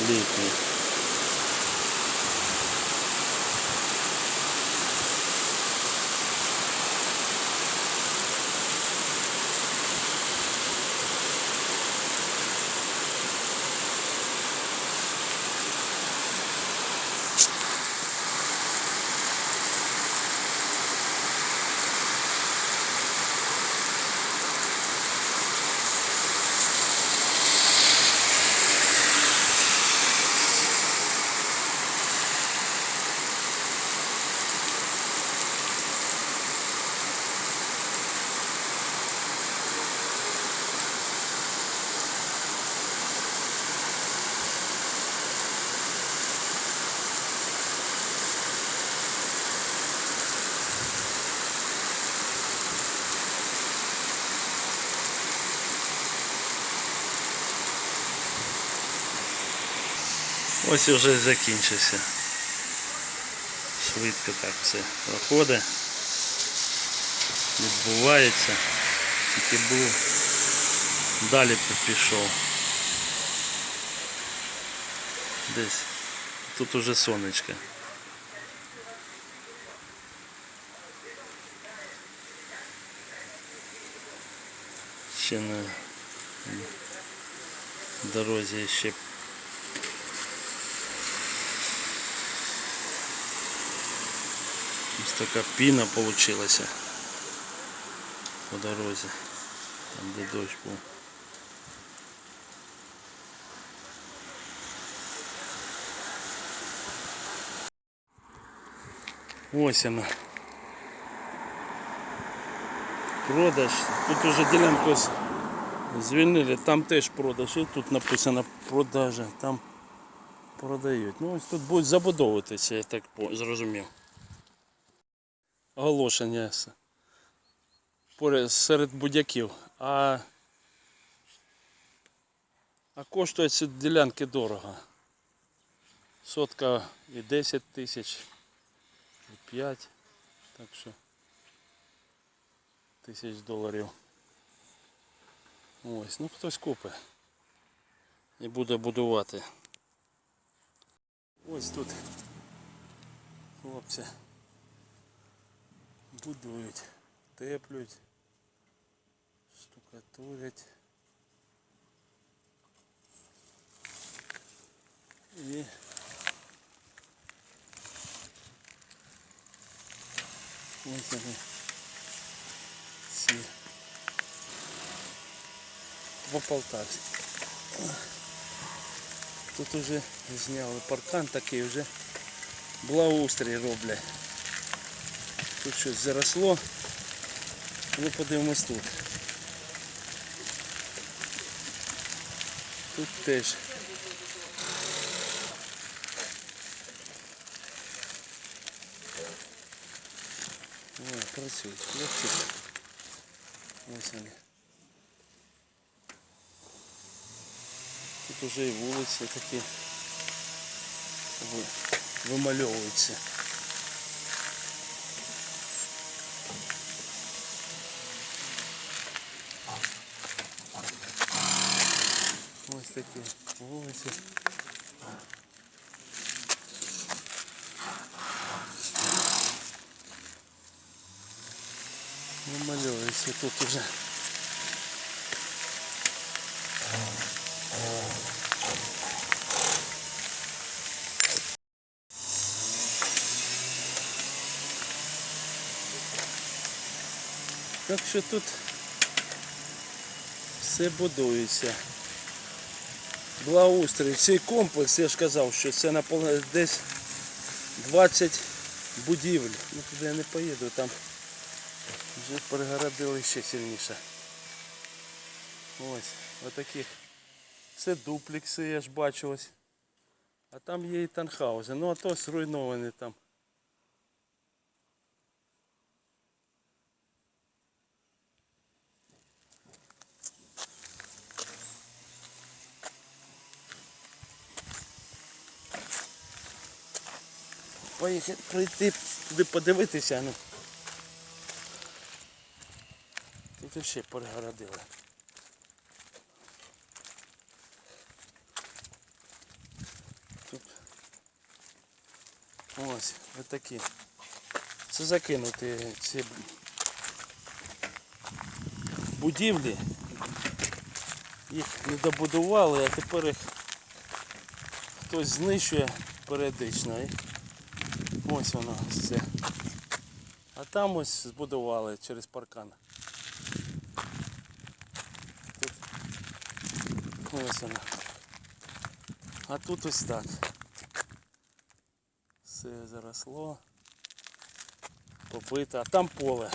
leaky. Ось і вже закінчився. Швидко так все проходить. Відбувається. Тільки був. Далі пішов. Десь. Тут уже сонечко. Ще на дорозі ще Ось така піна получилася по дорозі, там де дощ був. Ось вона. Продаж. Тут уже ділянку звільнили, там теж продаж. І тут написано продажа, там продають. Ну ось тут будуть забудовуватися, я так зрозумів оголошення серед будь-яків. А, а коштує ці ділянки дорого. Сотка і 10 тисяч, і 5, так що тисяч доларів. Ось, ну хтось купить і буде будувати. Ось тут хлопці будують, теплють, штукатурять. І ось вони ці по Полтавськи. Тут уже зняли паркан такий вже благоустрій роблять. Тут щось заросло. Ну подивимось тут. Тут теж. Ой, працюють, хлопці. Ось вони. Тут уже і вулиці такі вимальовуються. Такі вулиці. Вимальовується тут уже. Так що тут все будується. Благоустрій, цей комплекс, я ж казав, що це наповне десь 20 будівель. Ну туди я не поїду, там вже перегородили ще сильніше. Ось, отаких. Це дуплікси, я ж бачу ось. А там є і танхаузи. Ну а то зруйновані там. Поїхати пройти туди подивитися, ну. Тут ще перегородили. Тут Ось, отакі. Це закинути ці будівлі. Їх не добудували, а тепер їх хтось знищує періодично. Ось воно все. А там ось збудували через паркан. Тут ось воно. А тут ось так. Все заросло. Побито, а там поле.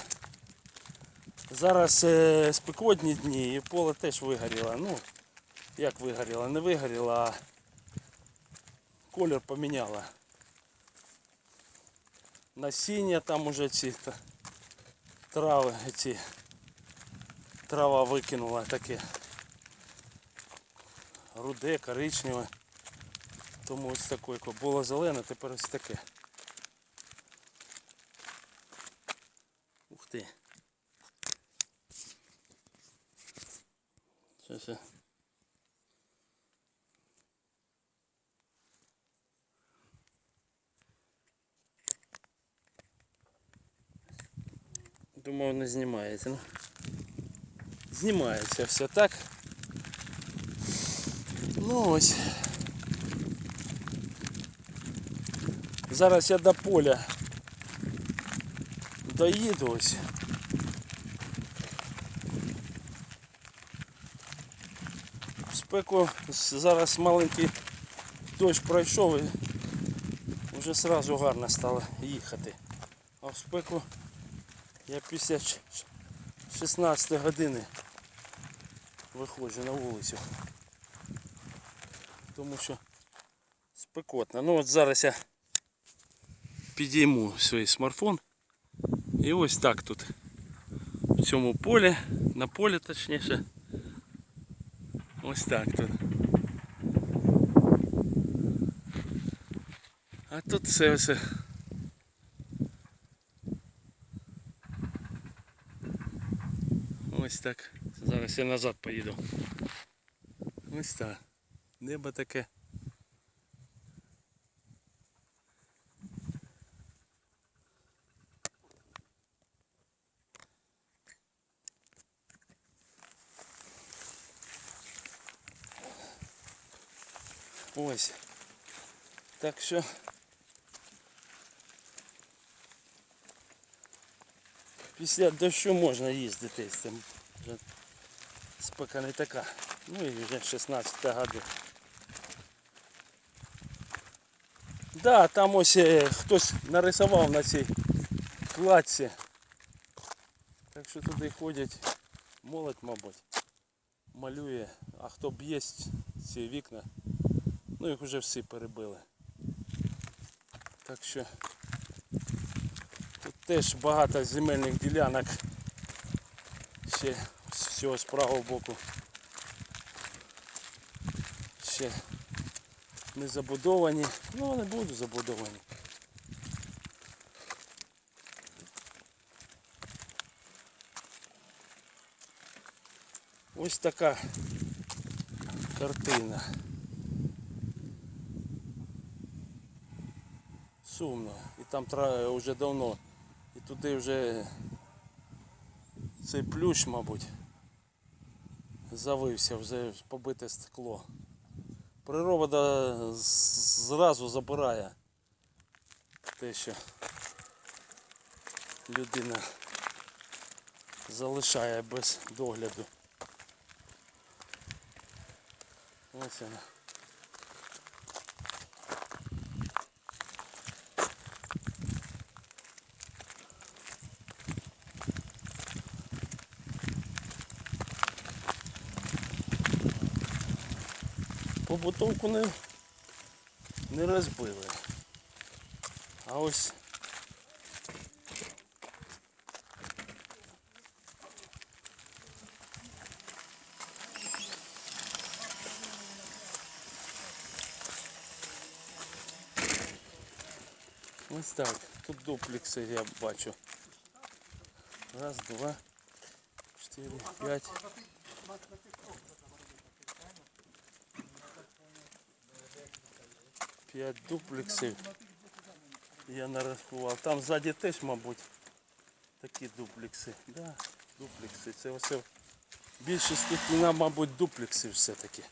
Зараз е, спекотні дні і поле теж вигоріло. Ну, як вигоріло, не вигоріло, а колір поміняло. Насіння там уже ці трави, ці трава викинула таке. Руде, коричневе. Тому ось таке, яке було зелене, тепер ось таке. Ух ти. Щас я. Думав не знімається. Ну. Знімається все так. Ну ось. Зараз я до поля доїду ось. Спеку зараз маленький дощ пройшов і вже сразу гарно стало їхати. А в спеку я після ч- ч- 16 години виходжу на вулицю. Тому що спекотно. Ну от зараз я підійму свій смартфон. І ось так тут. В цьому полі, на полі точніше. Ось так тут. А тут все все. Ось так. Зараз я назад поїду. Ось так. Небо таке. Ось. Так що. Після дощу можна їздити з цим. Вже спека не така. Ну і вже 16 году. Да, там ось е, хтось нарисував на цій кладці. Так що туди ходять молодь, мабуть, малює, а хто б'є ці вікна, ну їх вже всі перебили. Так що тут теж багато земельних ділянок ще цього з правого боку. Ще не забудовані, ну вони будуть забудовані. Ось така картина. Сумно. І там вже давно. І туди вже цей плющ, мабуть, завився, вже побите стекло. Природа зразу забирає те, що людина залишає без догляду. Ось вона. Побутовку не, не розбили. А ось Ось так. Тут дуплекси я бачу. Раз, два, чотири, п'ять. П'ять дуплексів. Я нарахував. Там ззаді теж, мабуть, такі дуплекси. Да, дуплекси. Це. Більшість тут, ну, мабуть, дуплекси все-таки.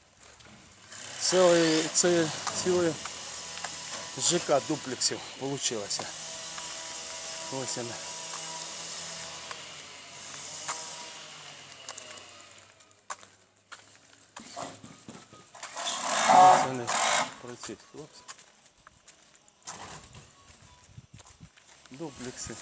Ціле, це ціле ЖК дуплексів вийшло. Ось вона. Ось вони працюють, хлопці. Дуплекси.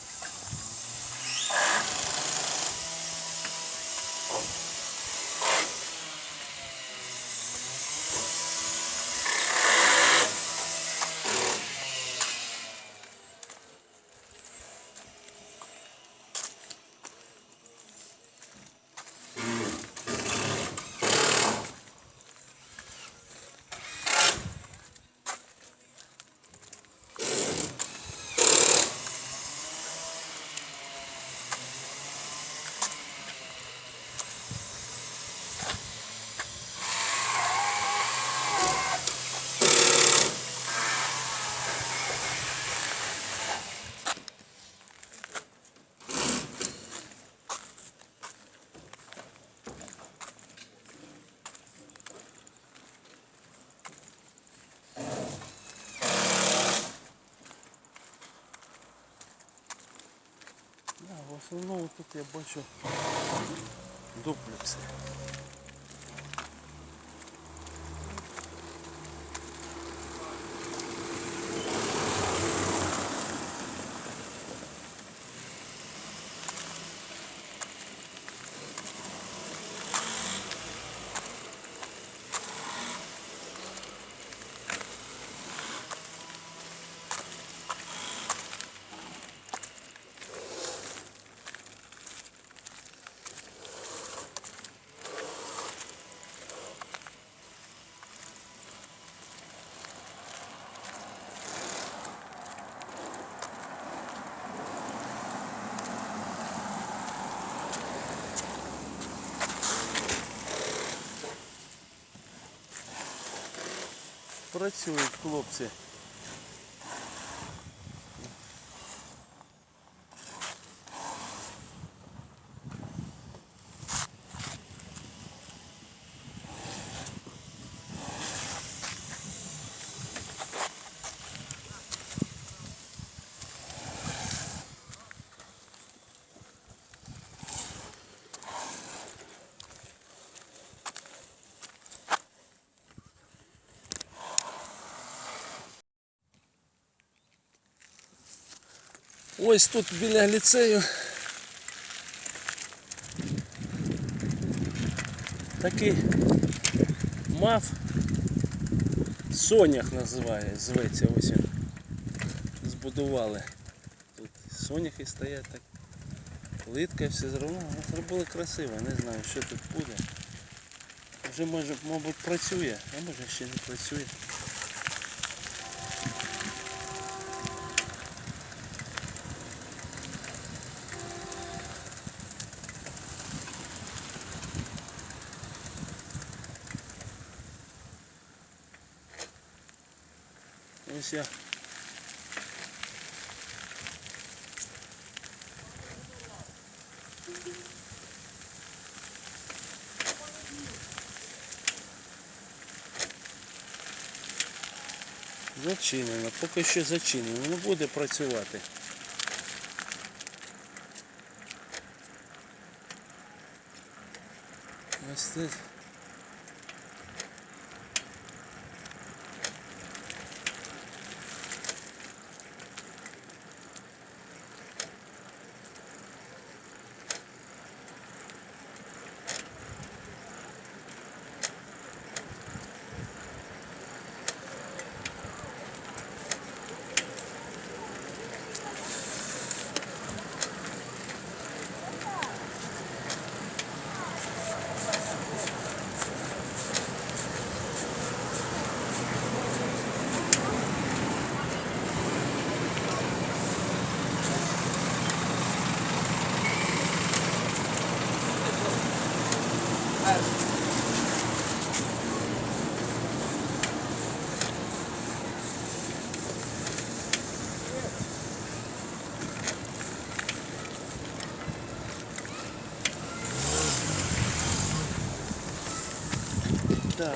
Да, в основному тут я бачу дуплекси. Працюють хлопці. Ось тут біля ліцею. Такий мав Сонях називає, зветься ось він. Збудували. Тут соняхи стоять так. Плитка все зробили. Зробили красиво, не знаю що тут буде. Вже може, мабуть, працює, а може ще не працює. Ось я. Зачинено, поки що зачинено, не буде працювати. Ось тут. Да.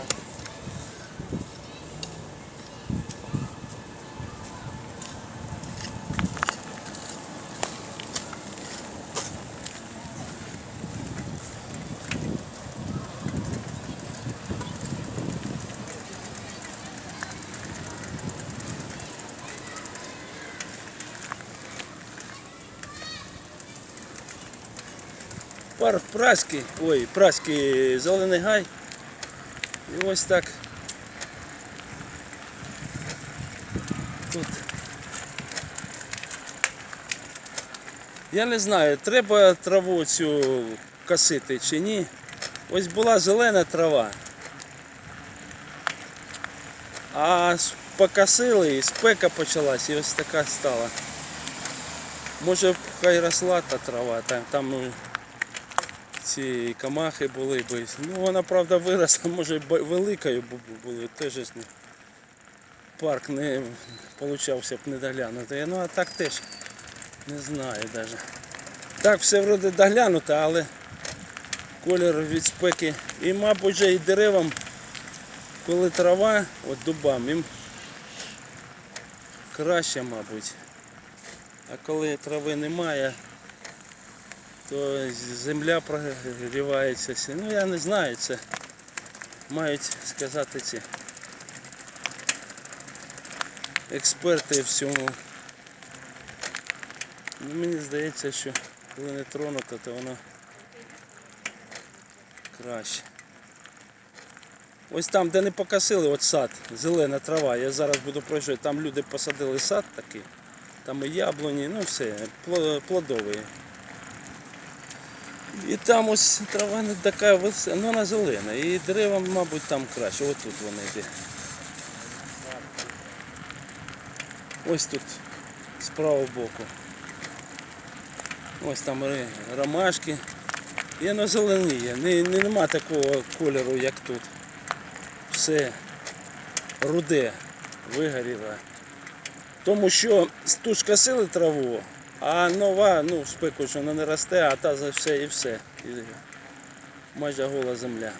Парк Праський, ой, Праський Зелений Гай. Ось так. Тут. Я не знаю, треба траву цю косити чи ні. Ось була зелена трава. А покосили і спека почалась і ось така стала. Може хай росла та трава, там, там ці камахи були б. Ну вона правда виросла, може великою бу- бу- були, теж парк не получався б не доглянути. Ну а так теж не знаю навіть. Так все вроде доглянуто, але колір від спеки. І мабуть же і деревам, коли трава, от дубам, їм краще, мабуть. А коли трави немає, то земля прогрівається. Ну я не знаю, це мають сказати ці експерти в цьому. Ну, мені здається, що коли не тронуто, то воно краще. Ось там, де не покосили, от сад, зелена трава, я зараз буду проїжджати, там люди посадили сад такий, там і яблуні, ну все, пло- плодовий. І там ось трава не така ну вона зелена. І дерева, мабуть, там краще. Ось тут вони йде. Ось тут, з правого боку. Ось там ромашки. І воно зеленіє. Не, не, нема такого кольору, як тут. Все руде вигоріло. Тому що тут скосили траву, а нова, ну, спеку, що вона не росте, а та за все і все. І майже гола земля.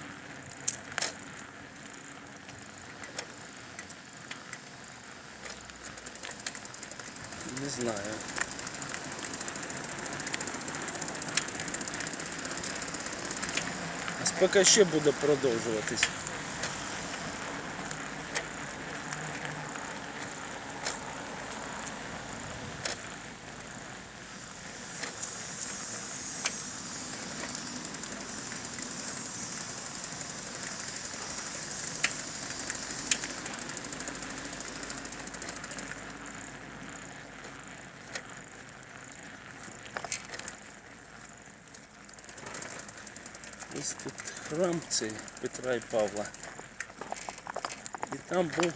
Не знаю. А спека ще буде продовжуватись. Ось тут храм цей Петра і Павла. І там був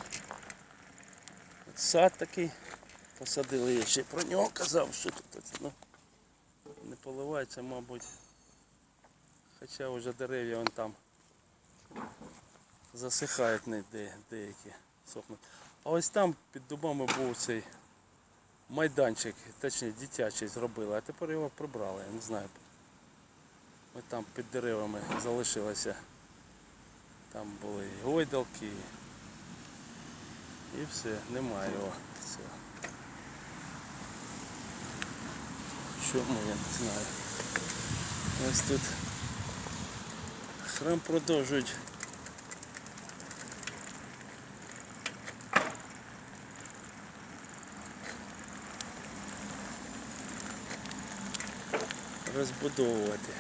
сад такий. Посадили, я ще про нього казав, що тут ну, не поливається, мабуть. Хоча вже дерев'я вон там засихають деякі сохнуть. А ось там під дубами був цей майданчик, точніше дитячий зробили, а тепер його прибрали, я не знаю. Ось там під деревами залишилося. Там були і гойдалки. І все, немає його. Все. Чому я не знаю. Ось тут храм продовжують. Розбудовувати.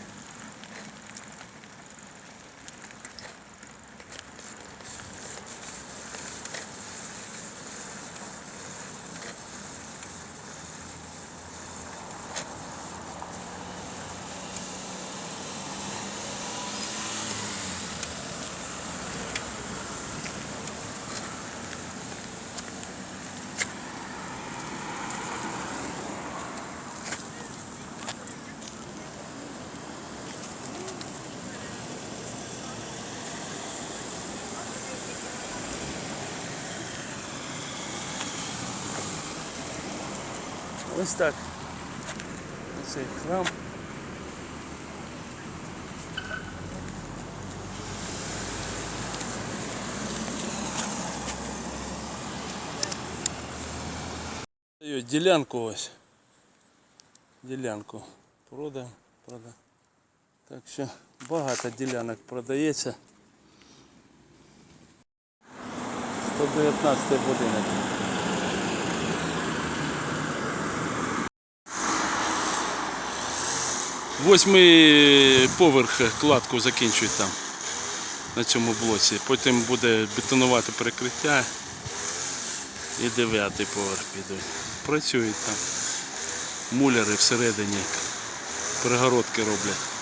Ось так. Оцей храм. Ділянку ось. Ділянку продаємо, продаємо. Так що багато ділянок продається. 119 будинок. Восьмий поверх кладку закінчують там на цьому блоці. Потім буде бетонувати перекриття і дев'ятий поверх підуть. Працюють там. Муляри всередині перегородки роблять.